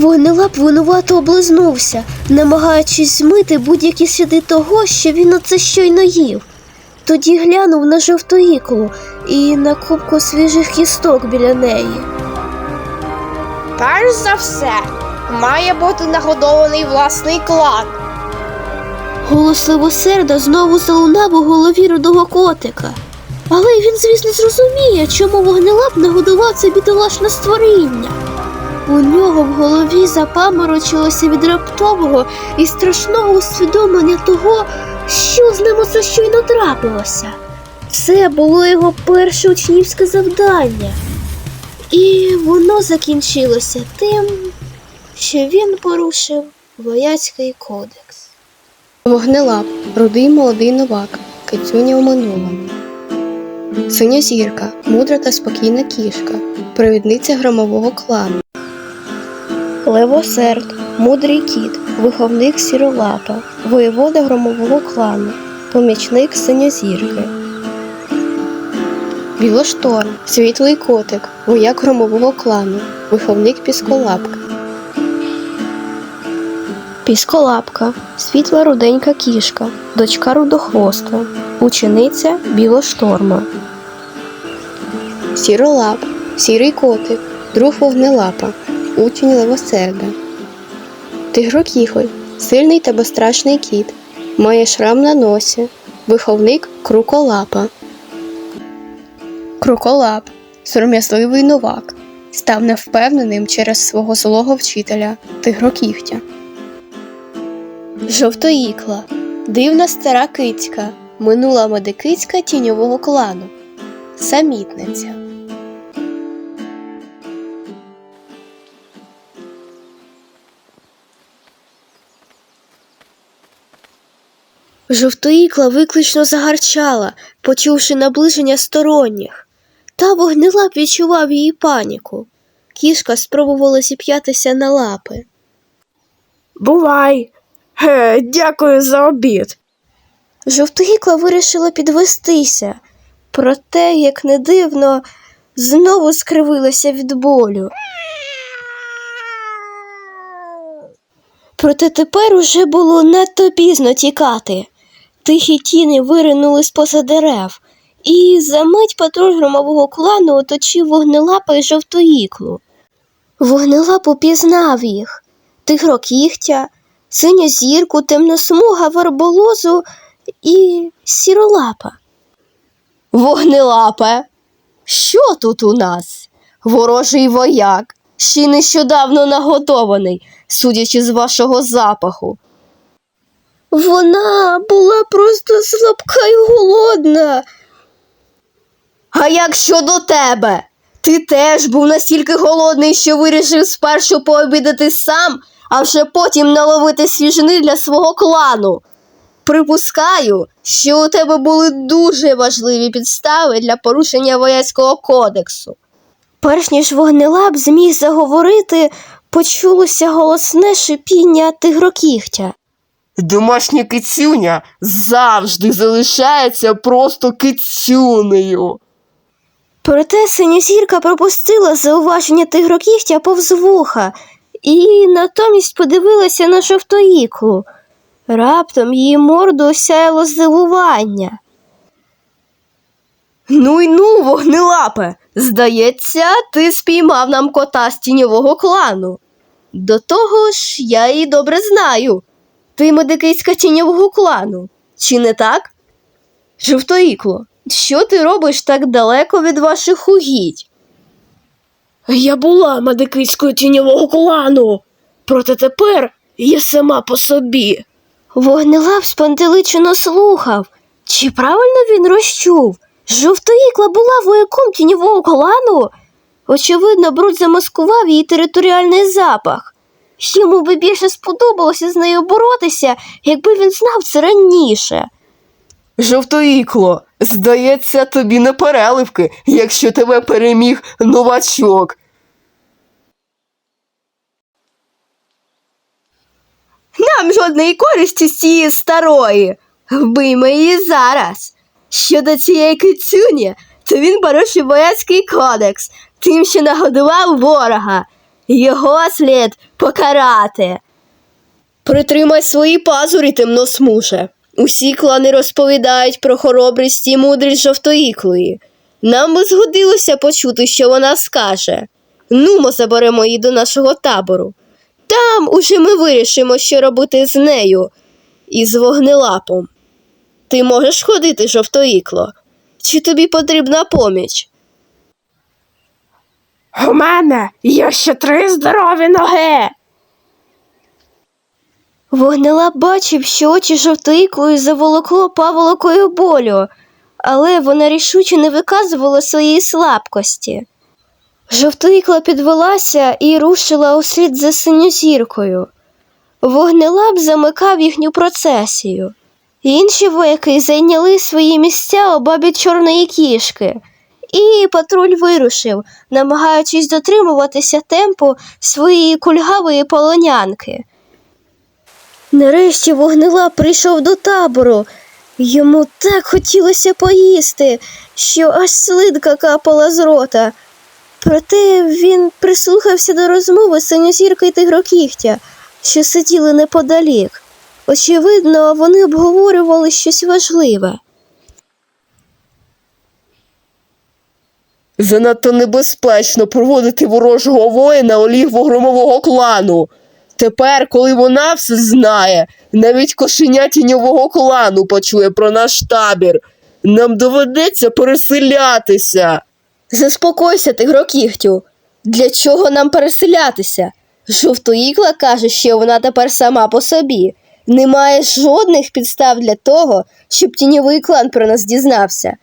Вогнелап винувато облизнувся, намагаючись змити будь-які сліди того, що він оце щойно їв. Тоді глянув на жовтоїклу і на кубку свіжих кісток біля неї. Перш за все, має бути нагодований власний клан. Голос Левосерда знову залунав у голові рудого котика. Але він, звісно, зрозуміє, чому вогнелап нагодував це бідолашне створіння. У нього в голові запаморочилося від раптового і страшного усвідомлення того, що з ним оце щойно трапилося. Це було його перше учнівське завдання. І воно закінчилося тим, що він порушив вояцький кодекс. Вогнелап, рудий молодий новак, кицюня у минулому. Синя зірка, мудра та спокійна кішка, провідниця громового клану. Левосерд, мудрий кіт, виховник сіролапа, воєвода громового клану, помічник синьозірки. Білошторм, світлий котик, вояк громового клану, виховник пісколапка. Пісколапка, світла руденька кішка, дочка рудохвоста, учениця білошторма. Сіролап, сірий котик, друг вогнелапа, учень левосерда. Тигрокіхоль, сильний та безстрашний кіт, має шрам на носі, виховник круколапа. Круколап, сором'язливий новак, став невпевненим через свого злого вчителя тигрокігтя. Жовтоїкла, дивна стара кицька, минула медикицька тіньового клану, самітниця. Жовтоїкла виклично загарчала, почувши наближення сторонніх. Та вогнелап відчував її паніку. Кішка спробувала зіп'ятися на лапи. Бувай. Ге, дякую за обід. Жовтоїкла вирішила підвестися, проте, як не дивно, знову скривилася від болю. Проте тепер уже було надто пізно тікати. Тихі тіни виринули з-поза дерев, і за мить патруль громового клану оточив вогнелапа і жовтоїклу. Вогнелап упізнав їх тигрокігтя, синю зірку, темносмуга верболозу і сіролапа. Вогнелапе, що тут у нас? Ворожий вояк, ще нещодавно наготований, судячи з вашого запаху. Вона була просто слабка й голодна. А як щодо тебе? Ти теж був настільки голодний, що вирішив спершу пообідати сам, а вже потім наловити свіжини для свого клану. Припускаю, що у тебе були дуже важливі підстави для порушення вояцького кодексу. Перш ніж вогнелап зміг заговорити, почулося голосне шипіння тигрокігтя. Домашня кицюня завжди залишається просто кицюнею. Проте синьозірка пропустила зауваження тигрокігтя повз вуха і натомість подивилася на жовтоїклу. Раптом її морду осяяло здивування. Ну й ну, вогнелапе, здається, ти спіймав нам кота з тіньового клану. До того ж, я її добре знаю. Ти медикиська тіньового клану, чи не так? Жовтоїкло, що ти робиш так далеко від ваших угідь? Я була медикицькою тіньового клану. Проте тепер я сама по собі. Вогнелап спантеличено слухав. Чи правильно він розчув? Жовтоїкла була вояком тіньового клану? Очевидно, бруд замаскував її територіальний запах. Йому би більше сподобалося з нею боротися, якби він знав це раніше. Жовтоїкло, здається, тобі не переливки, якщо тебе переміг новачок. Нам жодної користі з цієї старої. Вбиймо її зараз. Щодо цієї кицюні, то він порушив вояцький кодекс, тим, що нагодував ворога. Його слід покарати. Притримай свої пазурі, темносмуше. Усі клани розповідають про хоробрість і мудрість жовтоїклої. Нам би згодилося почути, що вона скаже. Нумо заберемо її до нашого табору. Там уже ми вирішимо, що робити з нею і з вогнелапом. Ти можеш ходити, жовтоїкло? Чи тобі потрібна поміч? У мене є ще три здорові ноги. Вогнелап бачив, що очі жовтоїклої заволокло паволокою болю, але вона рішуче не виказувала своєї слабкості. Жовтоїкла підвелася і рушила услід за синьозіркою. Вогнелап замикав їхню процесію. Інші вояки зайняли свої місця обабі чорної кішки, і патруль вирушив, намагаючись дотримуватися темпу своєї кульгавої полонянки. Нарешті вогнелап прийшов до табору. Йому так хотілося поїсти, що аж слинка капала з рота. Проте він прислухався до розмови синьозірки й тигрокігтя, що сиділи неподалік. Очевидно, вони обговорювали щось важливе. Занадто небезпечно проводити ворожого воїна у лігво громового клану. Тепер, коли вона все знає, навіть кошеня тіньового клану почує про наш табір. Нам доведеться переселятися. Заспокойся, тигрокігтю. Для чого нам переселятися? Жовтоїкла каже, що вона тепер сама по собі. Немає жодних підстав для того, щоб тіньовий клан про нас дізнався.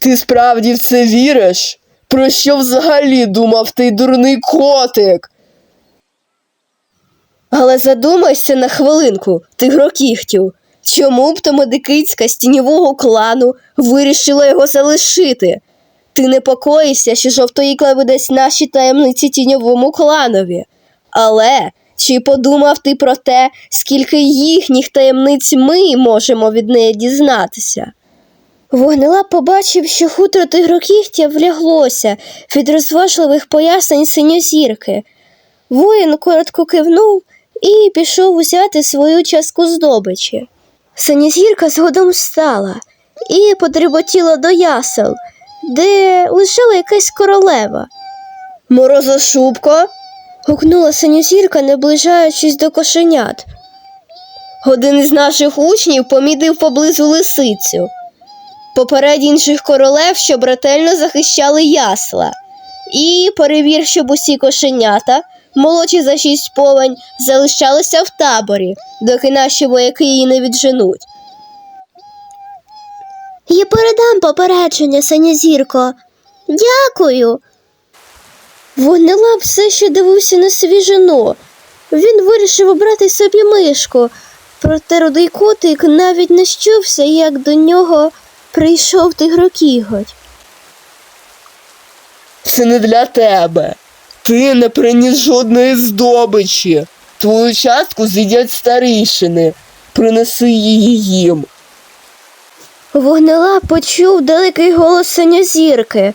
Ти справді в це віриш? Про що взагалі думав той дурний котик? Але задумайся на хвилинку, тигрокігтю. Чому б то медикицька з тіньового клану вирішила його залишити? Ти непокоїшся, що жовтоїкла видасть наші таємниці тіньовому кланові. Але чи подумав ти про те, скільки їхніх таємниць ми можемо від неї дізнатися? Вогнелап побачив, що хутро тигрокігтя вляглося від розважливих пояснень синьозірки. Воїн коротко кивнув і пішов узяти свою частку здобичі. Синьозірка згодом встала і потріботіла до ясел, де лежала якась королева. Морозошубко, Гукнула синьозірка, наближаючись до кошенят. один із наших учнів помітив поблизу лисицю. Поперед інших королев, щоб ретельно захищали ясла. І перевір, щоб усі кошенята, молодші за шість повень, залишалися в таборі, доки наші вояки її не відженуть. Я передам попередження, синьозірко. Дякую. Вогнелап все ще дивився на свіжину. Він вирішив обрати собі мишку, проте рудий котик навіть не щувся, як до нього прийшов тигрокіготь. Це не для тебе. Ти не приніс жодної здобичі. Твою частку з'їдять старішини. Принеси її їм. Вогнелап почув далекий голос синьозірки.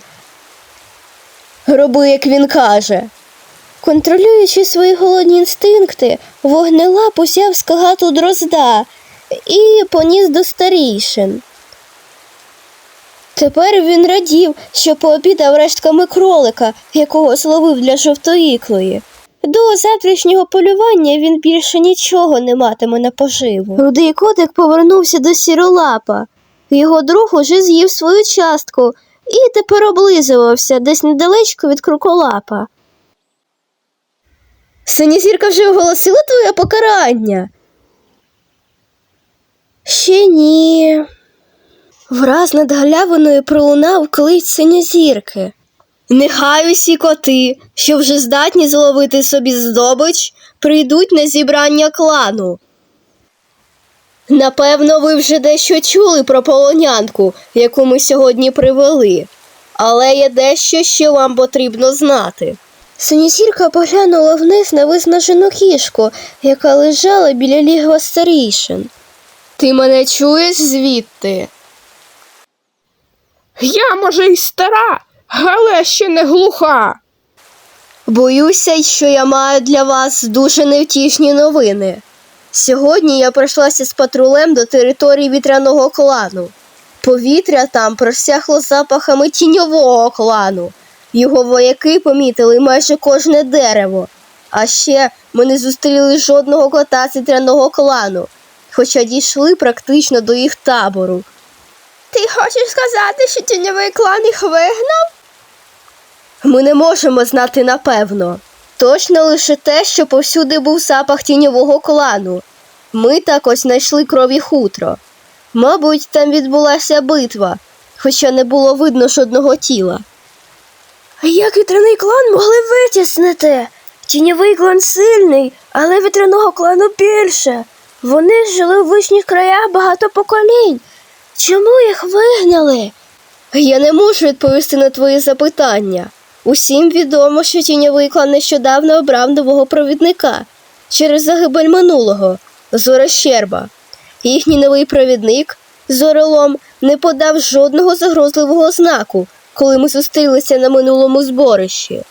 Роби, як він каже. Контролюючи свої голодні інстинкти, вогнелап узяв з кагату дрозда і поніс до старійшин. Тепер він радів, що пообідав рештками кролика, якого зловив для жовтоїклої. До завтрашнього полювання він більше нічого не матиме на поживу. Рудий котик повернувся до сіролапа. Його друг уже з'їв свою частку і тепер облизувався десь недалечко від круколапа. Синізірка вже оголосила твоє покарання. Ще ні. Враз над галявиною пролунав клич синьозірки. Нехай усі коти, що вже здатні зловити собі здобич, прийдуть на зібрання клану. Напевно, ви вже дещо чули про полонянку, яку ми сьогодні привели, але є дещо, що вам потрібно знати. Синьозірка поглянула вниз на виснажену кішку, яка лежала біля лігва старішин. Ти мене чуєш звідти? Я, може, й стара, але ще не глуха. Боюся, що я маю для вас дуже невтішні новини. Сьогодні я пройшлася з патрулем до території вітряного клану. Повітря там просягло запахами тіньового клану. Його вояки помітили майже кожне дерево. А ще ми не зустріли жодного кота з вітряного клану, хоча дійшли практично до їх табору. Ти хочеш сказати, що тіньовий клан їх вигнав? Ми не можемо знати напевно. Точно лише те, що повсюди був запах тіньового клану. Ми також знайшли крові хутро. Мабуть, там відбулася битва, хоча не було видно жодного тіла. Як вітряний клан могли витіснити? Тіньовий клан сильний, але вітряного клану більше. Вони жили в вишніх краях багато поколінь. Чому їх вигнали? Я не можу відповісти на твої запитання. Усім відомо, що тіньовий клан нещодавно обрав нового провідника через загибель минулого Зора Щерба. Їхній новий провідник Зоролом не подав жодного загрозливого знаку, коли ми зустрілися на минулому зборищі.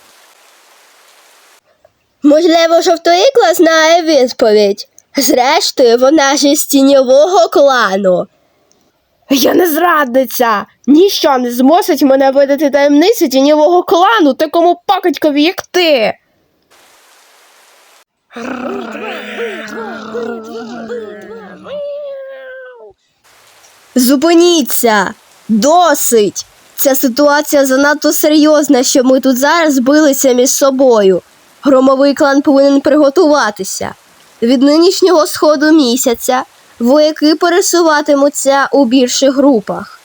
Можливо, жовтоїкла знає відповідь. Зрештою, вона ж із тіньового клану. Я не зрадниця. Ніщо не змусить мене видати таємниці тіньового клану такому пакотькові, як ти. Зупиніться! Досить! Ця ситуація занадто серйозна, щоб ми тут зараз билися між собою. Громовий клан повинен приготуватися. Від нинішнього сходу місяця вояки пересуватимуться у більших групах.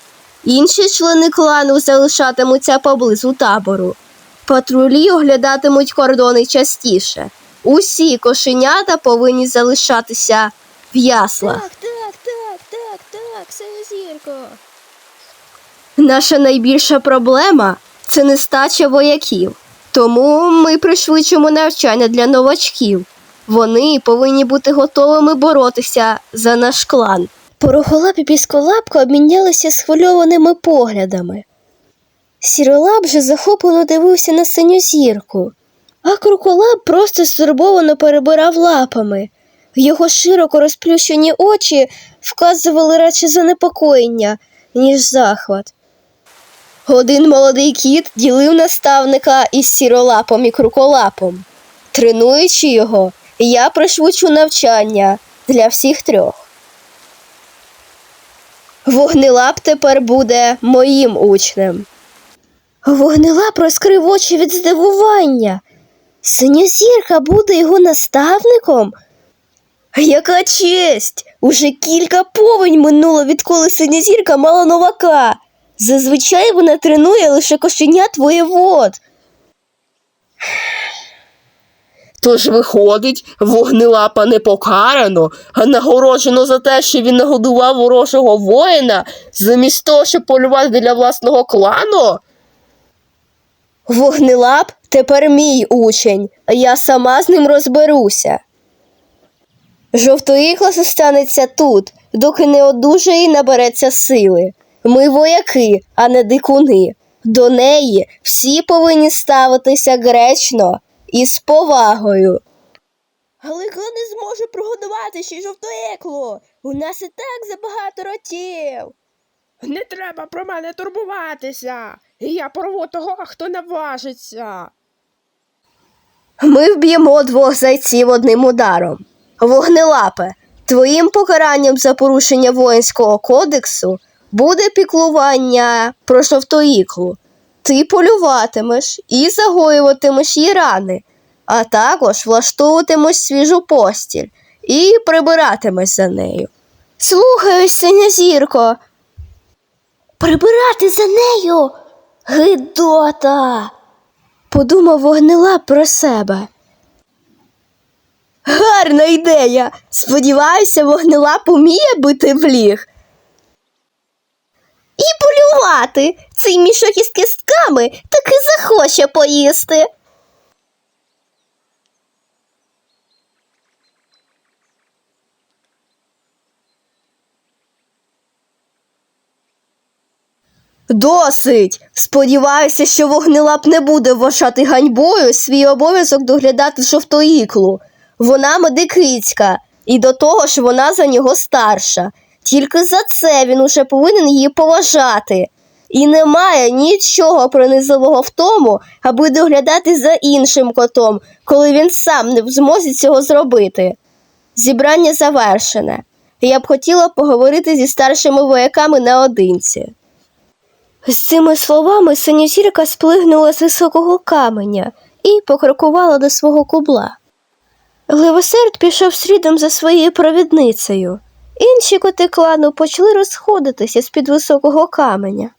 Інші члени клану залишатимуться поблизу табору. Патрулі оглядатимуть кордони частіше. Усі кошенята повинні залишатися в яслах. Так, так, так, так, так, Синьозірко. Наша найбільша проблема це нестача вояків. Тому ми пришвидшимо навчання для новачків. Вони повинні бути готовими боротися за наш клан. Порохолап і пісколапка обмінялися схвильованими поглядами. Сіролап же захоплено дивився на синю зірку, а кроколап просто стурбовано перебирав лапами. Його широко розплющені очі вказували радше занепокоєння, ніж захват. Один молодий кіт ділив наставника із сіролапом і круколапом. Тренуючи його, я пришвидшу навчання для всіх трьох. Вогнелап тепер буде моїм учнем. Вогнелап розкрив очі від здивування. Синьозірка буде його наставником. Яка честь! Уже кілька повень минуло, відколи синьозірка мала новака. Зазвичай вона тренує лише кошенят воєвод. Тож виходить, вогнелапа не покарано, а нагороджено за те, що він нагодував ворожого воїна, замість того, щоб полювати для власного клану. Вогнелап тепер мій учень, а я сама з ним розберуся. Жовтоїкла зостанеться тут, доки не одужає і набереться сили. Ми вояки, а не дикуни. До неї всі повинні ставитися гречно і з повагою. Але не зможе прогодувати ще й жовтоїклу? У нас і так забагато ротів. Не треба про мене турбуватися. Я порву того, хто наважиться. Ми вб'ємо двох зайців одним ударом. Вогнелапе, твоїм покаранням за порушення воїнського кодексу буде піклування про жовтоїклу. Ти полюватимеш і загоюватимеш її рани, а також влаштовуватимеш свіжу постіль і прибиратимеш за нею. Слухаюсь, синя зірко. Прибирати за нею? Гидота. Подумав вогнелап про себе. Гарна ідея. Сподіваюся, вогнелап уміє бити в ліг. І полювати. Цей мішок із кістками таки захоче поїсти. Досить! Сподіваюся, що вогнелап не буде вважати ганьбою свій обов'язок доглядати жовтоїклу. Вона медикицька, і до того ж вона за нього старша. Тільки за це він уже повинен її поважати. І немає нічого принизливого в тому, аби доглядати за іншим котом, коли він сам не в змозі цього зробити. Зібрання завершене. Я б хотіла поговорити зі старшими вояками наодинці. З цими словами синьозірка сплигнула з високого каменя і покрокувала до свого кубла. Левосерд пішов слідом за своєю провідницею. Інші коти клану почали розходитися з-під високого каменя.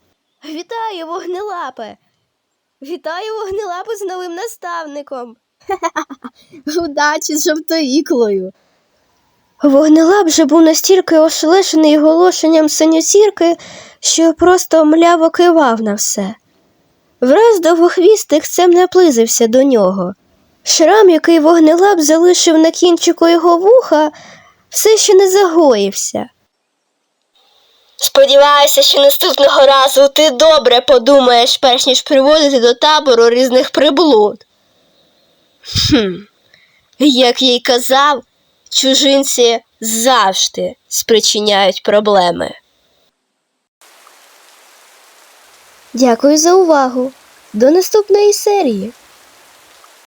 Вітаю, вогнелапе! Вітаю, вогнелапе, з новим наставником. Удачі з жовтоїклою. Вогнелап же був настільки ошелешений оголошенням синьозірки, що просто мляво кивав на все. Враз довгохвістик цем наблизився до нього. Шрам, який вогнелап залишив на кінчику його вуха, все ще не загоївся. Сподіваюся, що наступного разу ти добре подумаєш, перш ніж приводити до табору різних приблуд. Хм, як я й казав, чужинці завжди спричиняють проблеми. Дякую за увагу. До наступної серії.